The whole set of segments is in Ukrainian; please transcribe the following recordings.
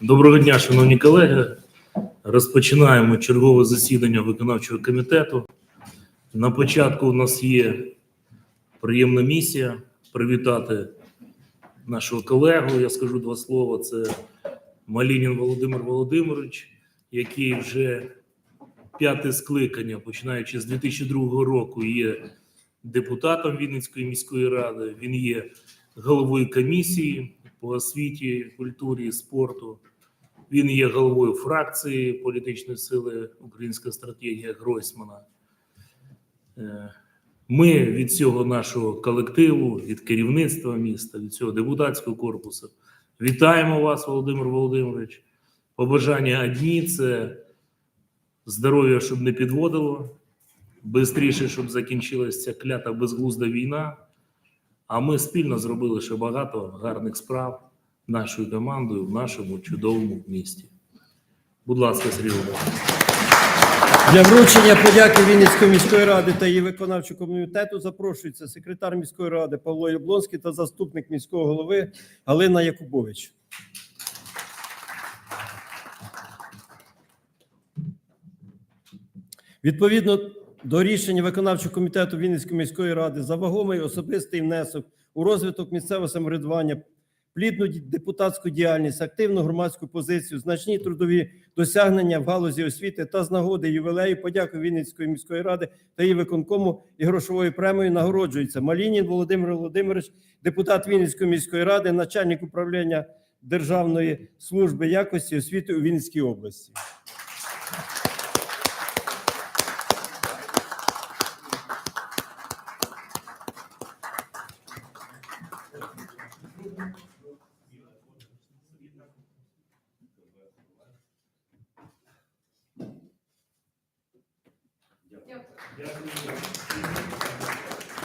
Доброго дня, шановні колеги. Розпочинаємо чергове засідання виконавчого комітету. На початку у нас є приємна місія привітати нашого колегу. Я скажу два слова. Це Малінін Володимир Володимирович, який вже п'яте скликання, починаючи з 2002 року, є депутатом Вінницької міської ради. Він є головою комісії по освіті, культурі і спорту. Він є головою фракції політичної сили Українська стратегія Гройсмана. Е, Ми від цього нашого колективу, від керівництва міста, від цього депутатського корпусу вітаємо вас, Володимир Володимирович. Побажання одні це здоров'я, щоб не підводило, швидше, щоб закінчилася ця клята безглузда війна. А ми спільно зробили ще багато гарних справ нашою командою в нашому чудовому місті. Будь ласка, Сергій Володимирович. Для вручення подяки Вінницької міської ради та її виконавчого комітету запрошується секретар міської ради Павло Яблонський та заступник міського голови Галина Якубович. Відповідно до рішення виконавчого комітету Вінницької міської ради за вагомий особистий внесок у розвиток місцевого самоврядування, плідну депутатську діяльність, активну громадську позицію, значні трудові досягнення в галузі освіти та з нагоди ювілею подяку Вінницької міської ради та її виконкому і грошовою премією нагороджується Малінін Володимир Володимирович, депутат Вінницької міської ради, начальник управління Державної служби якості освіти у Вінницькій області.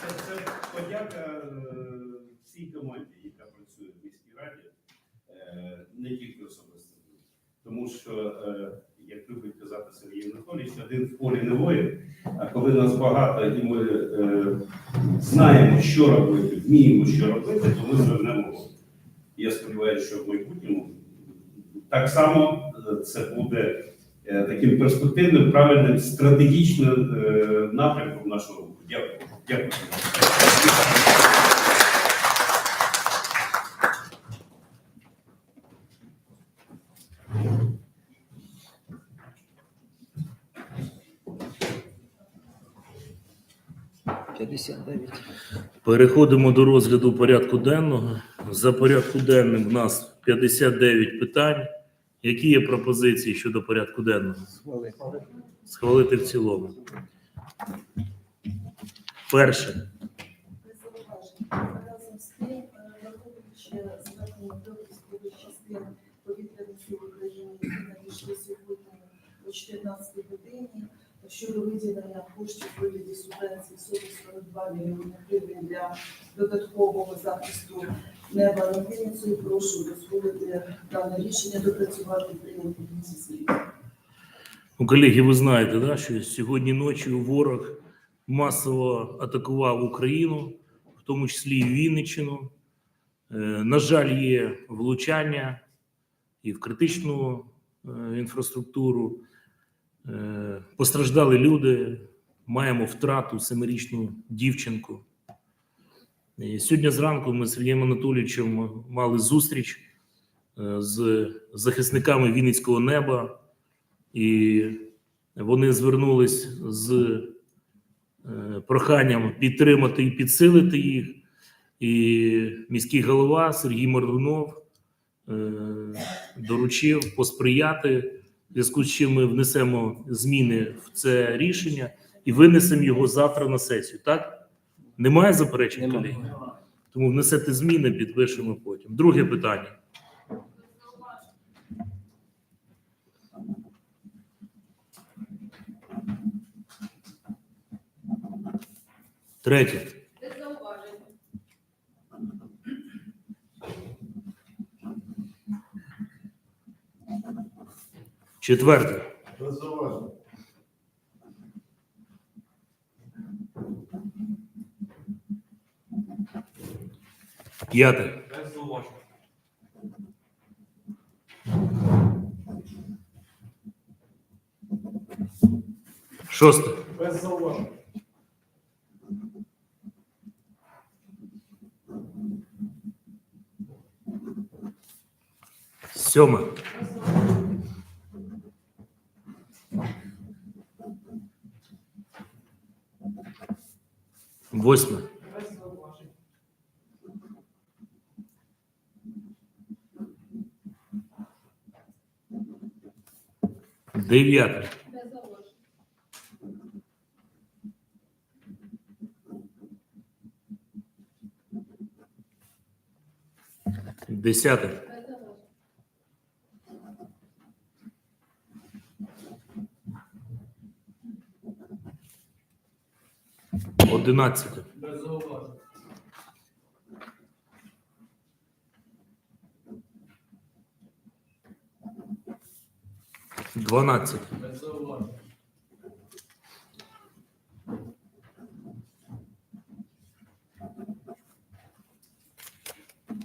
Це, це подяка е, всій команді, яка працює в міській раді, е, не тільки особисто. Тому що, е, як любить казати Сергій Анатолійович, один в полі не воїн, а коли нас багато і ми знаємо, що робити, вміємо, що робити, то ми звернемо. Я сподіваюся, що в майбутньому так само це буде таким перспективним, правильним, стратегічним е, напрямком нашого руху. Дякую. Дякую. Переходимо до розгляду порядку денного. За порядку денним в нас 59 питань. Які є пропозиції щодо порядку денного? Схвалити в цілому. Перше. Разом з тим, враховуючи звернення до військових частин повітряних сил України, які надійшли сьогодні о 14 годині, щодо виділення коштів у вигляді субвенції 42 мільйони гривень для додаткового захисту неба над Вінницею, прошу дозволити дане рішення допрацювати прийняти світу. Ну, колеги, ви знаєте, да, що сьогодні ночі ворог масово атакував Україну, в тому числі і Вінниччину. Е, На жаль, є влучання і в критичну е, інфраструктуру. Е, Постраждали люди, маємо втрату семирічну дівчинку. І сьогодні зранку ми з Сергієм Анатолійовичем мали зустріч е, з захисниками Вінницького неба, і вони звернулись з е, проханням підтримати і підсилити їх. І міський голова Сергій Мордунов е, доручив посприяти, в зв'язку з чим ми внесемо зміни в це рішення і винесемо його завтра на сесію. Так? Немає заперечень, Нема. колеги? Тому внесете зміни, підпишемо потім. Друге питання. Третє. Четверте. П'яте. Шосте. Без зауважень. Сьоме. Восьме. Дев'яте. Без зауважень. Десяте. Без зауважень. Одинадцяте. 12.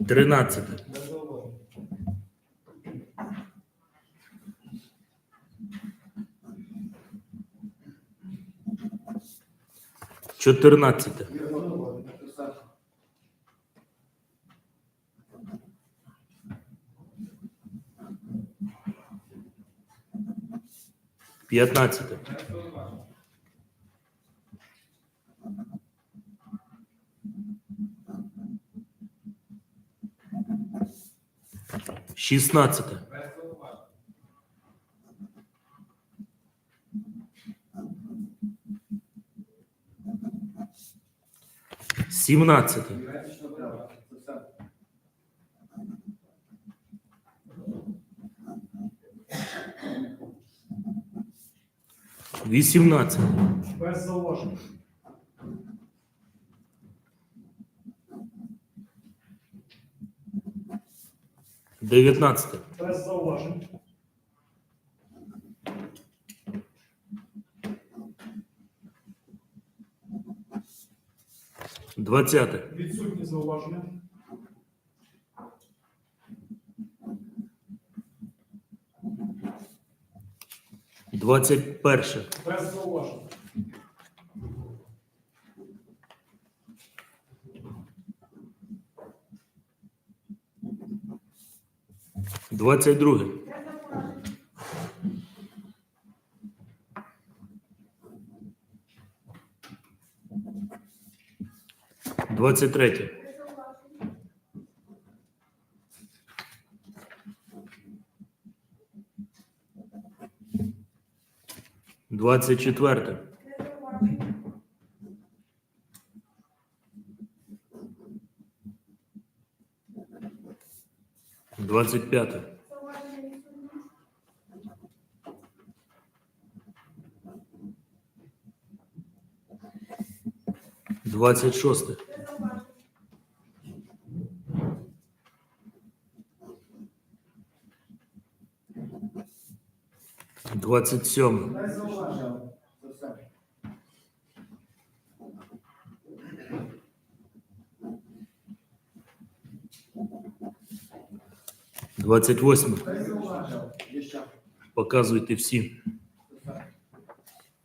Тринадцять. Чотирнадцяте. 15. Шістнадцяте. Сімнадцяте. 18. Без заложень. Дев'ятнадцяте. Без зауважень. Двадцяте. Відсутні зауваження. Двадцять перше. Зауважень. Двадцять друге. Двадцять третє. Двадцять четверте. Двадцять п'яте. Двадцять шосте. Двадцять 28. Показуйте всі.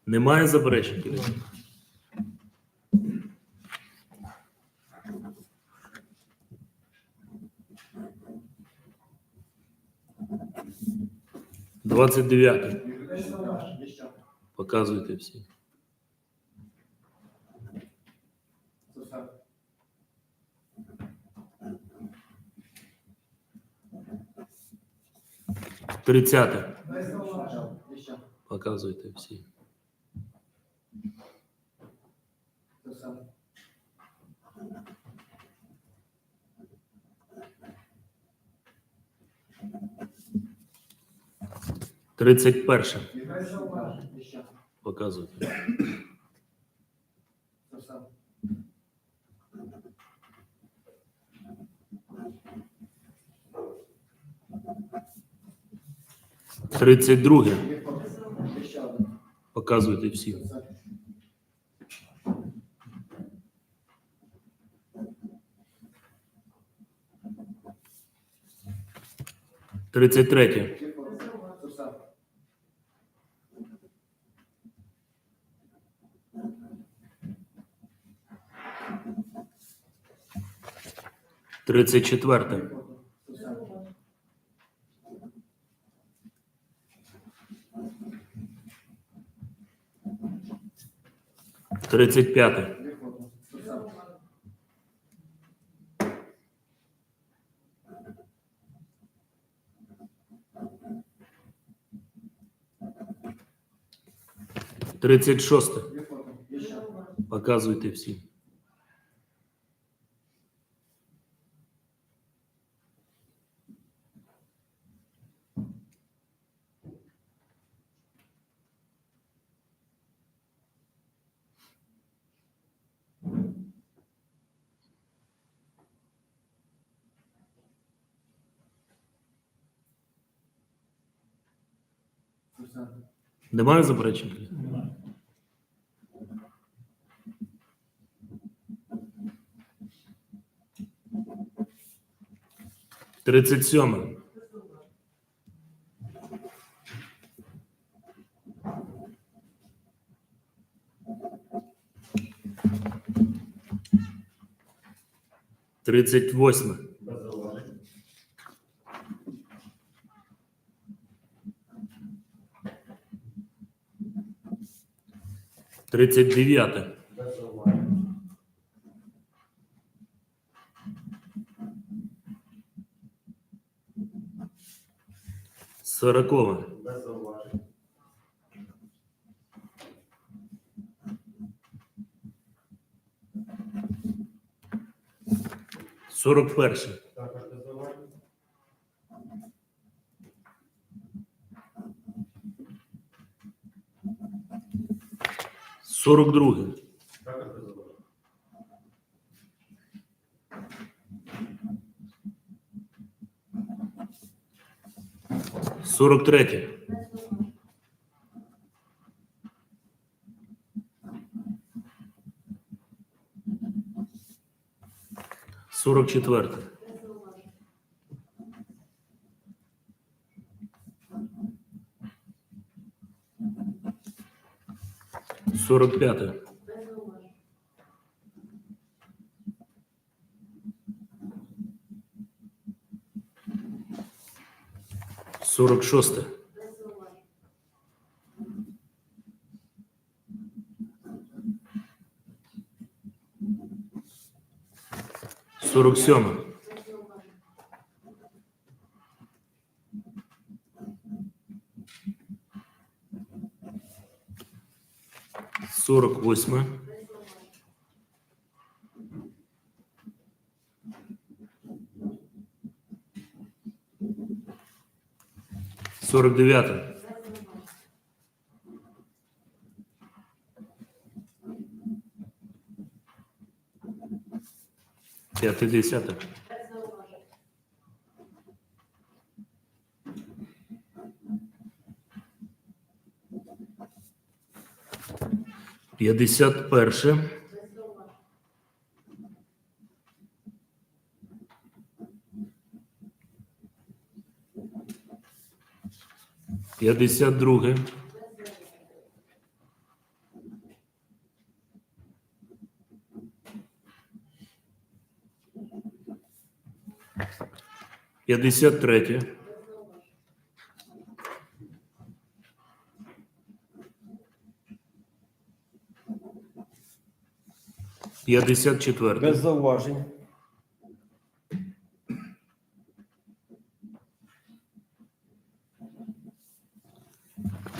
Немає заперечень? Двадцять дев'ятий. Показуйте всі. 30. Показуйте все. Тридцять перше. Показуйте. Це все. 32. Виходить. Показуйте всі. Це все. 33. Виходить. Це все. Тридцять четверте. 35. Тридцять шосте. Показуйте всім. Немає заперечень? Тридцять сьоме. Тридцять восьме. 39. Сорокова. Сорок перший. 42. Сорок третє. Сорок четверте. Сорок п'яте. Сорок шосте. Сорок сьоме. 48. Сорок девятое. Пятый десяток. 51. П'ятдесят друге. П'ятдесят третє. П'ятдесят четверте. Без зауважень.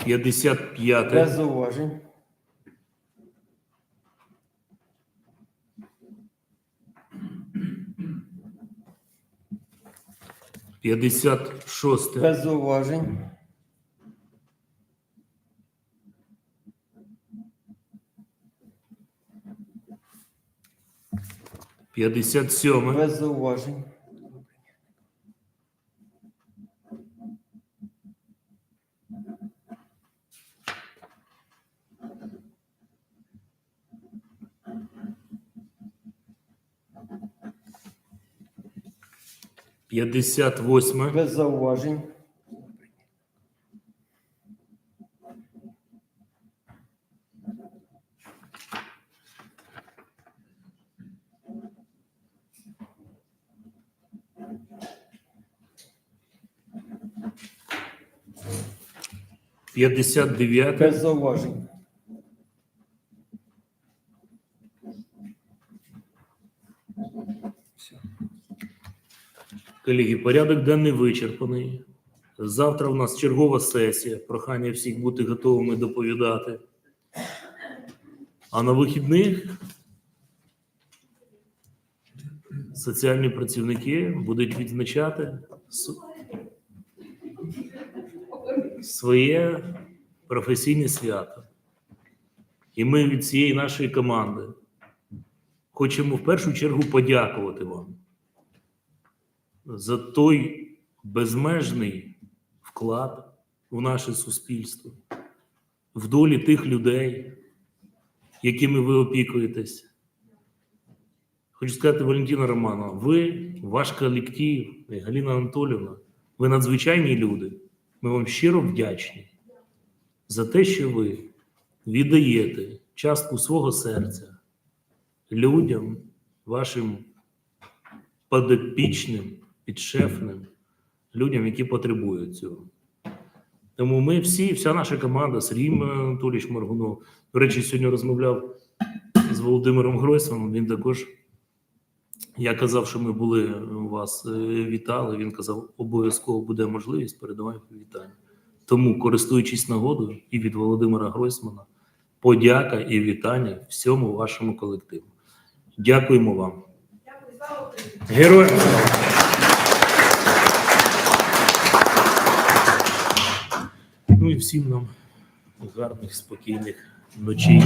П'ятдесят Без п'яте. зауважень. П'ятдесят шосте. Без зауважень. 57. Без зауважень. П'ятдесят восьме. Без зауважень. П'ятдесят дев'яте. Без зауважень. Колеги, порядок денний вичерпаний. Завтра у нас чергова сесія. Прохання всіх бути готовими доповідати. А на вихідних соціальні працівники будуть відзначати своє професійне свято. І ми від цієї нашої команди хочемо в першу чергу подякувати вам за той безмежний вклад в наше суспільство, в долі тих людей, якими ви опікуєтесь. Хочу сказати, Валентина Романова, ви, ваш колектив, і Галина Анатолівна, ви надзвичайні люди. Ми вам щиро вдячні за те, що ви віддаєте частку свого серця людям, вашим подопічним, підшефним, людям, які потребують цього. Тому ми всі, вся наша команда, Сергій Анатолійович Маргунов, до речі, сьогодні розмовляв з Володимиром Гройсманом, він також, я казав, що ми були вас, е, вітали, він казав, обов'язково буде можливість, передавай вітання. Тому, користуючись нагодою, і від Володимира Гройсмана, подяка і вітання всьому вашому колективу. Дякуємо вам. Героям! Ну і всім нам гарних, спокійних ночей.